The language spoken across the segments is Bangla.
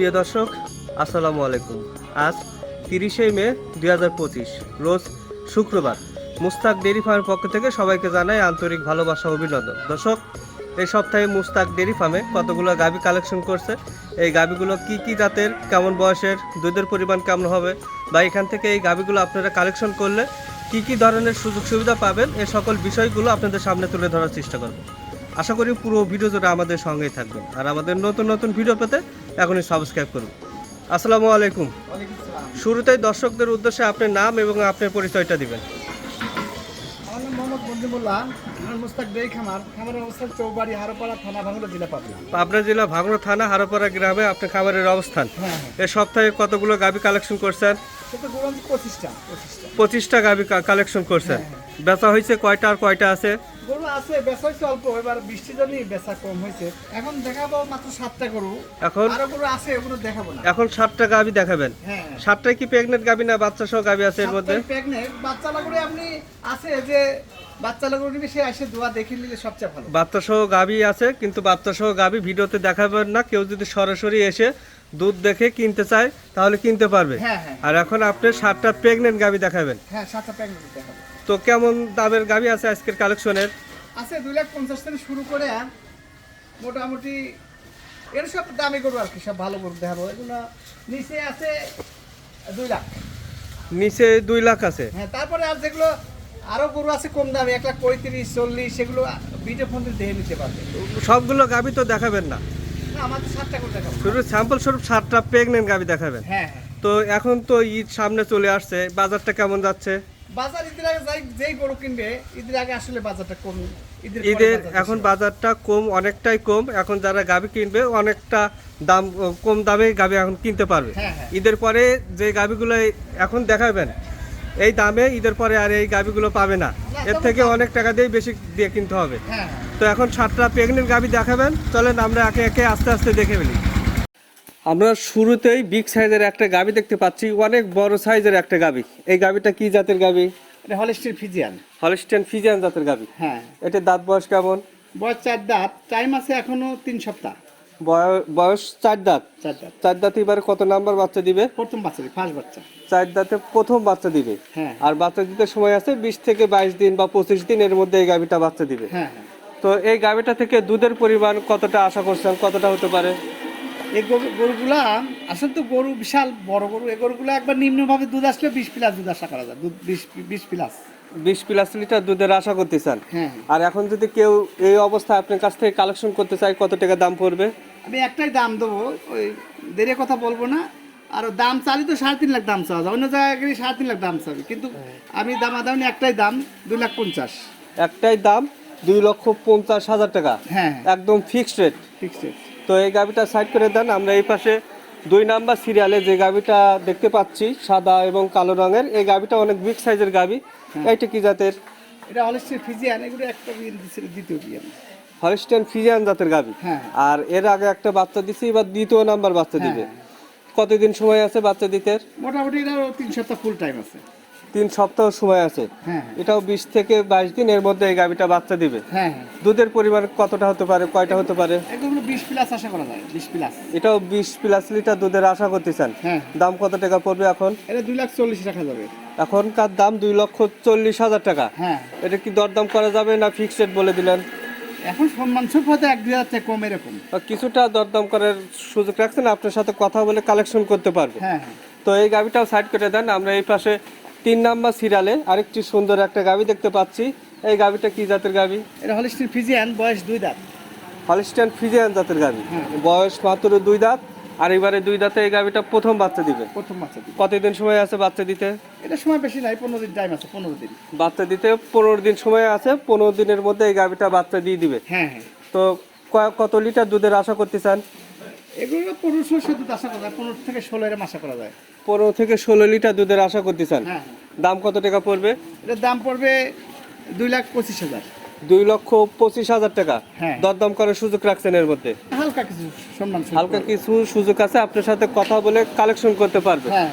প্রিয় দর্শক, আসসালামু আলাইকুম। আজ তিরিশে মে দুই হাজার পঁচিশ, রোজ শুক্রবার। মুস্তাক ডেরি ফার্মের পক্ষ থেকে সবাইকে জানাই আন্তরিক ভালোবাসা অভিনন্দন। দর্শক, এই সপ্তাহে মুস্তাক ডেরি ফার্মে কতগুলো গাবি কালেকশন করছে, এই গাবিগুলো কি কি জাতের, কেমন বয়সের, দুধের পরিমাণ কেমন হবে, বা এখান থেকে এই গাবিগুলো আপনারা কালেকশন করলে কি কি ধরনের সুযোগ সুবিধা পাবেন, এ সকল বিষয়গুলো আপনাদের সামনে তুলে ধরার চেষ্টা করব। আশা করি পুরো ভিডিও জুড়ে আমাদের সঙ্গেই থাকবেন। আর আমাদের নতুন নতুন ভিডিও পেতে এখনই সাবস্ক্রাইব করুন। আসসালামু আলাইকুম। শুরুতেই দর্শকদের উদ্দেশ্যে আপনার নাম এবং আপনার পরিচয়টা দিবেন। আমার নাম মোহাম্মদ বন্দিমুল্লাহ আমার মুস্তাক ডেই খামার। খামারের অবস্থান চৌবাড়ি হারোপাড়া থানা ভাঙড়া জেলা পাবনা। পাবনা জেলা ভাঙড়া থানা হারোপাড়া গ্রামে আপনার খামারের অবস্থান। হ্যাঁ হ্যাঁ। সপ্তাহে কতগুলো গাবি কালেকশন করছেন? পঁচিশটা পঁচিশটা। পঁচিশটা গাবি কালেকশন করছেন। বেচা হয়েছে কয়টা আর কয়টা আছে? গরু আছে বেচা হয়েছে অল্প এবার বৃষ্টির জন্যই বেচা কম হয়েছে। এখন দেখাবো মাত্র সাতটা গরু। এখন? আরও গরু আছে ওগুলো দেখাবো না। এখন সাতটা গাবি দেখাবেন? হ্যাঁ। সাতটায় কি প্রেগনেন্ট গাবি না বাচ্চা সহ গাবি আছে এর মধ্যে? প্রেগনেন্ট বাচ্চা আপনি আছে যে বাচ্চা নিবে সে এসে দোয়া দেখে নিলে সবচেয়ে ভালো। বাচ্চা সহ গাবি আছে কিন্তু বাচ্চা সহ গাবি ভিডিওতে দেখাবেন না। কেউ যদি সরাসরি এসে দুধ দেখে কিনতে চায় তাহলে কিনতে পারবে। হ্যাঁ হ্যাঁ। আর এখন আপনি সাতটা প্রেগনেন্ট গাবি দেখাবেন। হ্যাঁ সাতটা প্রেগনেন্ট দেখাবো। তো কেমন দামের গাবি আছে আজকের কালেকশনের? আছে দুই লাখ পঞ্চাশ থেকে শুরু করে মোটামুটি এর সব দামি গরু আর কি সব ভালো গরু দেখাবো। এগুলো নিচে আছে দুই লাখ। নিচে দুই লাখ আছে? হ্যাঁ তারপরে আর যেগুলো আরও গরু আছে কম দামে এক লাখ পঁয়ত্রিশ চল্লিশ সেগুলো ভিডিও ফোন দেখে নিতে পারবে। সবগুলো গাবি তো দেখাবেন না? আমাদের সাতটা করে দেখাবো। শুধু স্যাম্পল স্বরূপ সাতটা প্রেগনেন্ট গাবি দেখাবেন? হ্যাঁ হ্যাঁ। তো এখন তো ঈদ সামনে চলে আসছে বাজারটা কেমন যাচ্ছে? বাজার ঈদের আগে যাই যেই গরু কিনবে ঈদের আগে আসলে বাজারটা কম ঈদের এখন বাজারটা কম অনেকটাই কম। এখন যারা গাবি কিনবে অনেকটা দাম কম দামে গাবি এখন কিনতে পারবে। হ্যাঁ, হ্যাঁ। ঈদের পরে যে গাবিগুলো এখন দেখাবেন এই দামে ঈদের পরে আর এই গাবিগুলো পাবে না। এর থেকে অনেক টাকা দিয়ে বেশি দিয়ে কিনতে হবে। হ্যাঁ তো এখন সাতটা প্রেগনেন্ট গাবি দেখাবেন। চলেন আমরা একে একে আস্তে আস্তে দেখে ফেলি। আমরা শুরুতেই বিগ সাইজের একটা গাবি দেখতে পাচ্ছি অনেক বড় সাইজের একটা গাবি। এই গাবিটা কি জাতের গাবি? এটা হলিস্টির ফিজিয়ান। হলস্টেন ফিজিয়ান জাতের গাবি। হ্যাঁ। এটা দাঁত বয়স কেমন? বয়স চার দাঁত টাইম আছে এখনও তিন সপ্তাহ। বয়- বয়স চার দাঁত। চার দাঁত। চার দাঁতে এবারে কত নাম্বার বাচ্চা দিবে? প্রথম বাচ্চা দিবে ফার্স্ট বাচ্চা। চার দাঁতে প্রথম বাচ্চা দিবে? হ্যাঁ। আর বাচ্চা দিতে সময় আছে বিশ থেকে বাইশ দিন বা পঁচিশ দিন এর মধ্যে এই গাভিটা বাচ্চা দিবে। হ্যাঁ হ্যাঁ। তো এই গাভিটা থেকে দুধের পরিমাণ কতটা আশা করছেন? কতটা হতে পারে? এই গরু গরুগুলা আসলে তো গরু বিশাল বড় গরু এই গরুগুলো একবার নিম্নভাবে দুধ আসলে বিশ প্লাস দুধ আশা করা যায় দুধ বিশ বিশ প্লাস। বিশ প্লাস লিটার দুধের আশা করতে চান? হ্যাঁ। আর এখন যদি কেউ এই অবস্থায় আপনার কাছ থেকে কালেকশন করতে চায় কত টাকা দাম পড়বে? আমি একটাই দাম দেবো ওই দেরে কথা বলব না আর দাম চালি তো সাড়ে তিন লাখ দাম চাওয়া যায় অন্য জায়গায় গেলে সাড়ে তিন লাখ দাম চাবি কিন্তু আমি দাম আদামি একটাই দাম দুই লাখ পঞ্চাশ। একটাই দাম দুই লক্ষ পঞ্চাশ হাজার টাকা। হ্যাঁ। একদম ফিক্সড রেট ফিক্সড তো এই গাভিটা সাইড করে দেন। আমরা এই পাশে দুই নাম্বার সিরিয়ালে যে গাভিটা দেখতে পাচ্ছি সাদা এবং কালো রঙের এই গাভিটা অনেক বিগ সাইজের গাভি এইটা কি জাতের? এটা হলিস্টির ফিজিয়ান এগুলো একটা বিয়ে দিচ্ছিল দ্বিতীয় বিয়ে। হলিস্টেন ফিজিয়ান জাতের গাভি হ্যাঁ। আর এর আগে একটা বাচ্চা দিছি এবার দ্বিতীয় নাম্বার বাচ্চা দিবে। হ্যাঁ। কতদিন সময় আছে বাচ্চা দিতে? মোটামুটি তিন সপ্তাহ ফুল টাইম আছে। তিন সপ্তাহ সময় আছে। হ্যাঁ এটাও বিশ থেকে বাইশ দিন এর মধ্যে এই গাভিটা বাচ্চা দিবে। হ্যাঁ হ্যাঁ। দুধের পরিমাণ কতটা হতে পারে কয়টা হতে পারে? বিশ প্লাস আশা করা যায় বিশ প্লাস এটাও বিশ প্লাস লিটার দুধের আশা করতে চান? দাম কত টাকা পড়বে এখন? এটা দুই লাখ চল্লিশ রাখা যাবে। এখনকার দাম দুই লক্ষ চল্লিশ হাজার টাকা। হ্যাঁ। এটা কি দরদাম করা যাবে না ফিক্সড বলে দিলেন? এখন সম্মান সুখ হয়তো এক দুই হাজার কম এরকম। কিছুটা দরদাম করার সুযোগ রাখছেন আপনার সাথে কথা বলে কালেকশন করতে পারবে। হ্যাঁ হ্যাঁ। তো এই গাবিটাও সাইড করে দেন আমরা এই পাশে তিন নাম্বার সিরিয়ালে আরেকটি সুন্দর একটা গাবি দেখতে পাচ্ছি। এই গাবিটা কি জাতের গাবি? এটা হলিস্টির ফিজিয়ান বয়স দুই দাঁত। হলিস্টান ফিজিয়ান জাতের গাবি। হ্যাঁ। বয়স মাত্র দুই দাঁত। আর এবারে দুই দাঁতে এই গাবিটা প্রথম বাচ্চা দিবে। প্রথম বাচ্চা দিন কতদিন সময় আছে বাচ্চা দিতে? এটা সময় বেশি নাই পনেরো দিন টাইম আছে পনেরো দিন। বাচ্চা দিতে পনেরো দিন সময় আছে পনেরো দিনের মধ্যে এই গাবিটা বাচ্চা দিয়ে দিবে। হ্যাঁ হ্যাঁ। তো কত লিটার দুধের আশা করতে চান এগুলো পনেরো ষোলো দুধ আশা করা যায় পনেরো থেকে ষোলো এরম আশা করা যায়। পনেরো থেকে ষোলো লিটার দুধের আশা করতে চান হ্যাঁ দাম কত টাকা পড়বে? এটার দাম পড়বে দুই লাখ পঁচিশ হাজার। দুই লক্ষ পঁচিশ হাজার টাকা। হ্যাঁ। দরদাম করার সুযোগ রাখছেন এর মধ্যে? হালকা কিছু সম্মান হালকা কিছু সুযোগ আছে আপনার সাথে কথা বলে কালেকশন করতে পারবে। হ্যাঁ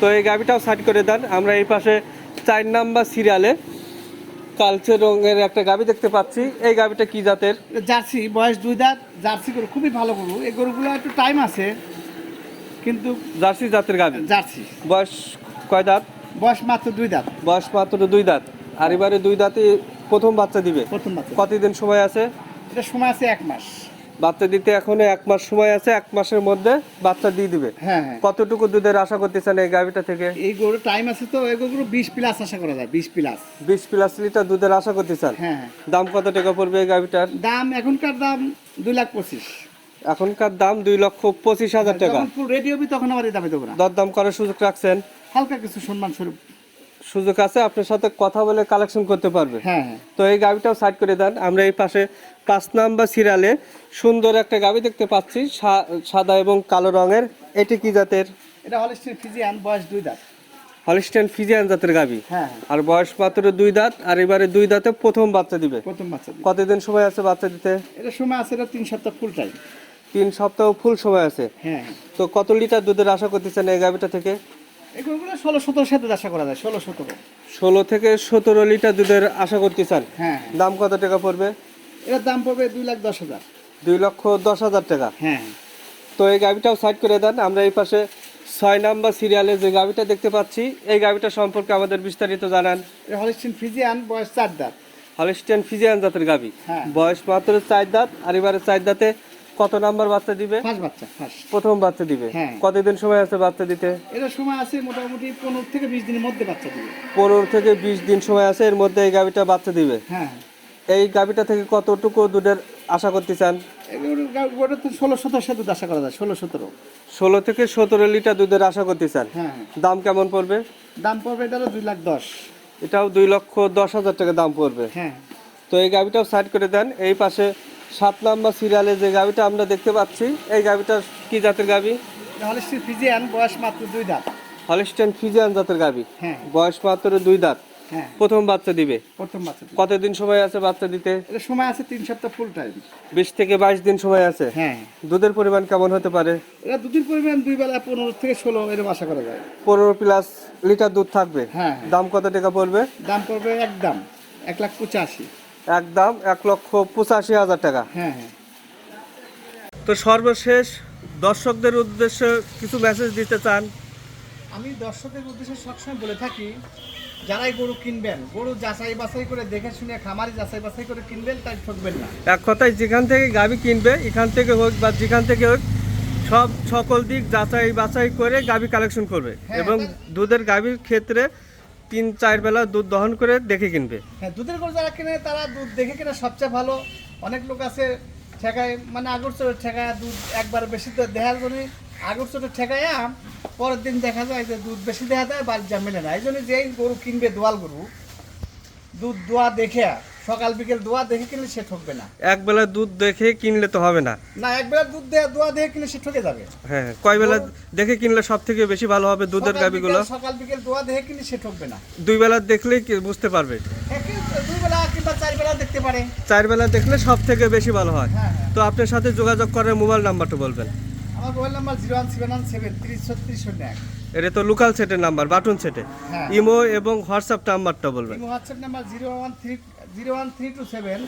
তো এই গাবিটাও সাইড করে দেন। আমরা এই পাশে চার নাম্বার সিরিয়ালে কালচে রঙের একটা গাবি দেখতে পাচ্ছি। এই গাবিটা কি জাতের? জার্সি বয়স দুই দাঁত। জার্সি গরু খুবই ভালো গরু। এই গরুগুলো একটু টাইম আছে। কিন্তু জার্সি জাতের গাভী জার্সি। বয়স কয় দাঁত? বয়স মাত্র দুই দাঁত। বয়স মাত্র দুই দাঁত। আর এবারে দুই দাঁতে প্রথম বাচ্চা দিবে? প্রথম বাচ্চা। কতদিন সময় আছে? এটা সময় আছে এক মাস। বাচ্চা দিতে এখনও এক মাস সময় আছে এক মাসের মধ্যে বাচ্চা দিয়ে দিবে। হ্যাঁ হ্যাঁ। কতটুকু দুধের আশা করতেছেন এই গাভিটা থেকে? এই গরু টাইম আছে তো এই গরু বিশ প্লাস আশা করা যায় বিশ প্লাস বিশ প্লাস লিটার দুধের আশা করতেছেন? হ্যাঁ হ্যাঁ। দাম কত টাকা পড়বে এই গাভিটার দাম এখনকার দাম দুই লাখ পঁচিশ। এখনকার দাম দুই লক্ষ পঁচিশ হাজার টাকা। যখন ফুল রেডি হবি তখন আমার এই দামে দেবো না। দরদাম করার সুযোগ রাখছেন। হালকা কিছু সম্মান স্বরূপ। সুযোগ আছে আপনার সাথে কথা বলে কালেকশন করতে পারবে। হ্যাঁ হ্যাঁ। তো এই গাভিটাও সাইড করে দেন। আমরা এই পাশে পাঁচ নাম্বার সিরিয়ালে সুন্দর একটা গাভি দেখতে পাচ্ছি সাদা এবং কালো রঙের। এটি কি জাতের? এটা হলিস্টিন ফিজিয়ান বয়স দুই দাঁত। হলিস্টেন ফিজিয়ান জাতের গাবি হ্যাঁ হ্যাঁ। আর বয়স মাত্র দুই দাঁত আর এবারে দুই দাঁতে প্রথম বাচ্চা দিবে। প্রথম বাচ্চা। কতদিন সময় আছে বাচ্চা দিতে? এটা সময় আছে এটা তিন সপ্তাহ ফুল টাইম তিন সপ্তাহ ফুল সময় আছে। হ্যাঁ। তো কত লিটার দুধের আশা করতেছেন এই গাভিটা থেকে? এই গরুগুলো ষোলো সতেরো সাথে আশা করা যায় ষোলো সতেরো। ষোলো থেকে সতেরো লিটার দুধের আশা করতেছেন? হ্যাঁ। হ্যাঁ। দাম কত টাকা পড়বে? এটার দাম পড়বে দুই লাখ দশ হাজার। দুই লক্ষ দশ হাজার টাকা? হ্যাঁ। তো এই গাভিটাও সাইড করে দেন আমরা এই পাশে ছয় নাম্বার সিরিয়ালে যে গাভিটা দেখতে পাচ্ছি এই গাভিটা সম্পর্কে আমাদের বিস্তারিত জানান। হলিস্টিন ফিজিয়ান বয়স চার দাঁত। হলিস্টেন ফিজিয়ান জাতের গাভি। হ্যাঁ। বয়স মাত্র চার দাঁত আর এবারে চার দাঁতে কত নাম্বার বাচ্চা দিবে? ফার্স্ট বাচ্চা ফার্স্ট প্রথম বাচ্চা দিবে। হ্যাঁ। কতদিন সময় আছে বাচ্চা দিতে? এটা সময় আছে মোটামুটি পনেরো থেকে বিশ দিনের মধ্যে বাচ্চা দিবে। পনেরো থেকে বিশ দিন সময় আছে এর মধ্যে এই গাভিটা বাচ্চা দিবে? হ্যাঁ। এই গাভিটা থেকে কতটুকু দুধের আশা করতে চান? তো ষোলো সতেরো সাথে আশা করা যায় ষোলো সতেরো। ষোলো থেকে সতেরো লিটার দুধের আশা করতে চান? হ্যাঁ। দাম কেমন পড়বে? দাম পড়বে এটারও দুই লাখ দশ। এটাও দুই লক্ষ দশ হাজার টাকা দাম পড়বে। হ্যাঁ। তো এই গাভিটাও সাইড করে দেন এই পাশে সাত নাম্বার সিরিয়ালে যে গাভিটা আমরা দেখতে পাচ্ছি এই গাভিটা কি জাতের গাভি হলিস্টিন ফিজিয়ান বয়স মাত্র দুই দাঁত। হলিস্টেন ফিজিয়ান জাতের গাভি হ্যাঁ। বয়স মাত্র দুই দাঁত। হ্যাঁ। প্রথম বাচ্চা দিবে? প্রথম বাচ্চা। কতদিন সময় আছে বাচ্চা দিতে? এটা সময় আছে তিন সপ্তাহ ফুল টাইম বিশ থেকে বাইশ দিন সময় আছে? হ্যাঁ। দুধের পরিমাণ কেমন হতে পারে? এটা দুদিন পরিমাণ দুই বেলা পনেরো থেকে ষোলো এরকম আশা করা যায়। পনেরো প্লাস লিটার দুধ থাকবে? হ্যাঁ। দাম কত টাকা পড়বে? দাম পড়বে একদম এক লাখ পঁচাশি। একদম এক লক্ষ পঁচাশি হাজার টাকা। হ্যাঁ হ্যাঁ। তো সর্বশেষ দর্শকদের উদ্দেশ্যে কিছু মেসেজ দিতে চান। আমি দর্শকের উদ্দেশ্যে সবসময় বলে থাকি যারাই গরু কিনবেন গরু যাচাই বাছাই করে দেখে শুনে খামারি যাচাই বাছাই করে কিনবেন তাই ঠকবেন না। এক কথায় যেখান থেকে গাভি কিনবে এখান থেকে হোক বা যেখান থেকে হোক সব সকল দিক যাচাই বাছাই করে গাভি কালেকশন করবে। হ্যাঁ, এবং দুধের গাভির ক্ষেত্রে তিন, চার বেলা দুধ দহন করে দেখে কিনবে। হ্যাঁ দুধের গরু যারা কিনে, তারা দুধ দেখে কিনে সবচেয়ে ভালো। অনেক লোক আছে ঠেকায় মানে আগর চোর ঠেকায় দুধ একবার বেশি তো দেখার জন্য আগর চোর ঠেকায় পরের দিন দেখা যায় যে দুধ বেশি দেখা যায় বাড়ির যা মেলে না এই জন্য যেই গরু কিনবে, দোয়াল গরু, দুধ দোয়া দেখে সকাল বিকেল দোয়া দেখে কিনলে সে ঠকবে না। এক বেলা দুধ দেখে কিনলে তো হবে না। না একবেলা দুধ দেয়া দোয়া দেখে কিনলে সে ঠকে যাবে। হ্যাঁ কয় বেলা দেখে কিনলে সব থেকে বেশি ভালো হবে দুধের গাভিগুলো সকাল বিকেল দোয়া দেখে কিনলে সে ঠকবে না। দুই বেলা দেখলেই বুঝতে পারবে? হ্যাঁ, দুই বেলা কিংবা চার বেলা দেখতে পারে। চার বেলা দেখলে সব থেকে বেশি ভালো হয়। হ্যাঁ হ্যাঁ। তো আপনার সাথে যোগাযোগ করার মোবাইল নাম্বারটা বলবেন। আমার mobile number zero one seven one seven তিরিশ ছত্রিশ শূন্য এক। এটা তো লোকাল সেটের নাম্বার বাটন সেটে হ্যাঁ। ইমো এবং হোয়াটসঅ্যাপ নাম্বারটা বলবেন। WhatsApp number zero one three zero one three two seven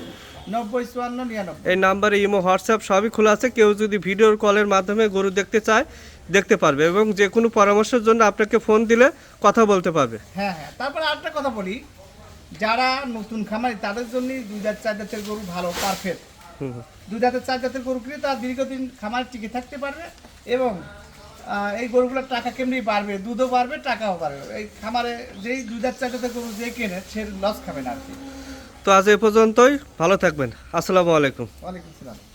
নব্বই চুয়ান্ন নিরানব্বই। এই নাম্বারে ইমো হোয়াটসঅ্যাপ সবই খোলা আছে। কেউ যদি ভিডিওর কলের মাধ্যমে গরু দেখতে চায় দেখতে পারবে এবং যে কোনো পরামর্শের জন্য আপনাকে ফোন দিলে কথা বলতে পারবে। হ্যাঁ হ্যাঁ। তারপরে আরেকটা কথা বলি যারা নতুন খামারি তাদের জন্য দুই জাত চার জাতের গরু ভালো পারফেক্ট হুম হুম। দু হাজার চার জাতের চার জাতের গরু কিনে তারা দীর্ঘদিন খামারে টিকে থাকতে পারবে এবং এই গরুগুলোর টাকা কেমনি বাড়বে দুধও বাড়বে টাকাও বাড়বে। এই খামারে যেই দুই জাত চার জাতের গরু যে কেনে সে লস খাবে না আর কি। তো আজ এ পর্যন্তই। ভালো থাকবেন। আসসালামু আলাইকুম। ওয়ালাইকুম সালাম